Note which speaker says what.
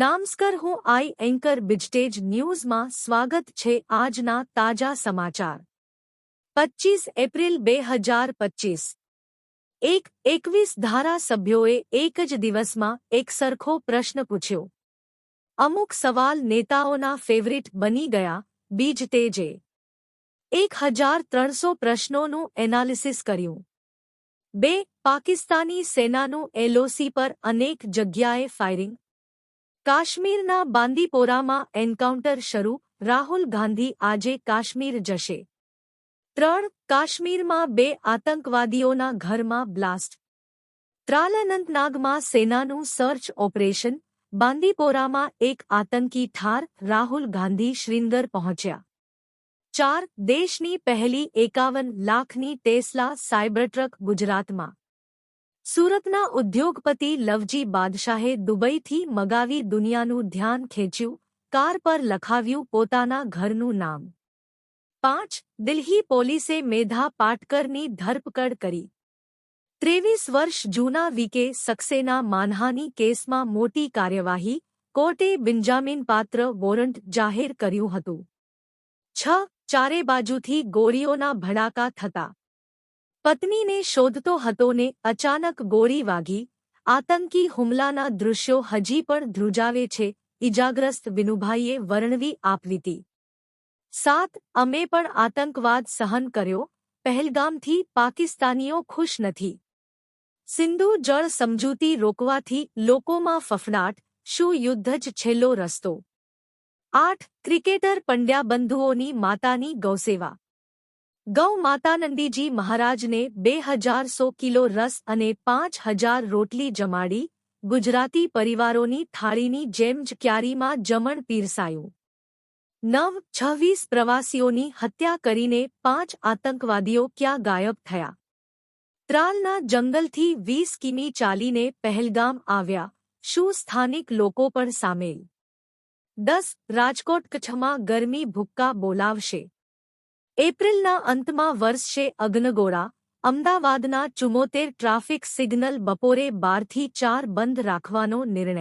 Speaker 1: नमस्कार हूं आई anchor बिजटेज news માં સ્વાગત છે આજ ના તાજા સમાચાર 25 એપ્રિલ 2025 એક 21 ધારા સભ્યો એ એક જ દિવસ માં એક સરખો પ્રશ્ન પૂછ્યો અમુક સવાલ નેતાઓના ફેવરિટ બની ગયા બીજતેજે 1300 પ્રશ્નો નું એનાલિસિસ કર્યું બે પાકિસ્તાની સેનાનો એલઓસી પર અનેક જગ્યાએ ફાયરિંગ કાશ્મીરના બાંદીપોરામાં એન્કાઉન્ટર શરૂ રાહુલ ગાંધી આજે કાશ્મીર જશે ત્રણ કાશ્મીરમાં બે આતંકવાદીઓના ઘરમાં બ્લાસ્ટ ત્રાલનંતનાગમાં સેનાનું સર્ચ ઓપરેશન બાંદીપોરામાં એક આતંકી ઠાર રાહુલ ગાંધી શ્રીનગર પહોંચ્યા ચાર દેશની પહેલી એકાવન લાખની ટેસ્લા સાયબર ટ્રક ગુજરાતમાં સુરતના ઉદ્યોગપતિ લવજી બાદશાહે દુબઈથી મગાવી દુનિયાનું ધ્યાન ખેંચ્યું કાર પર લખાવ્યું પોતાના ઘરનું નામ પાંચ દિલ્હી પોલીસે મેધા પાટકરની ધરપકડ કરી ત્રેવીસ વર્ષ જૂના વીકે સક્સેના માનહાની કેસમાં મોટી કાર્યવાહી કોર્ટે બિન્જામીનપાત્ર વોરંટ જાહેર કર્યું હતું છ ચારે બાજુથી ગોળીઓના ભડાકા થતા पत्नी ने शोधतो हतो ने अचानक गोरी वागी आतंकी हुमला दृश्यों दृश्यो हजी पर ध्रुजावे छे इजाग्रस्त विनुभाईए वर्णवी आप सात अमे पर आतंकवाद सहन करो पहलगाम थी पाकिस्तानियों खुश नहीं सिंधु जल समझूती रोकवा थी लोकोमा फफनाट शु युद्धज छेलो रस्तो आठ क्रिकेटर पंड्या बंधुओं की माता गौसेवा ગૌ માતા નંદીજી મહારાજને બે હજારસો કિલો રસ અને પાંચ હજાર રોટલી જમાડી ગુજરાતી પરિવારોની થાળીની જેમ જ ક્યારીમાં જમણ પીરસાયું નવ છવ્વીસ પ્રવાસીઓની હત્યા કરીને પાંચ આતંકવાદીઓ ક્યાં ગાયબ થયા ત્રાલના જંગલથી વીસ કિમી ચાલીને પહેલગામ આવ્યા શું સ્થાનિક લોકો પણ સામેલ દસ રાજકોટ કચ્છમાં ગરમી ભૂક્કા બોલાવશે એપ્રિલના અંતમાં વરસશે અગ્નગોળા અમદાવાદના ચુમોતેર ટ્રાફિક સિગ્નલ બપોરે બારથી ચાર બંધ રાખવાનો નિર્ણય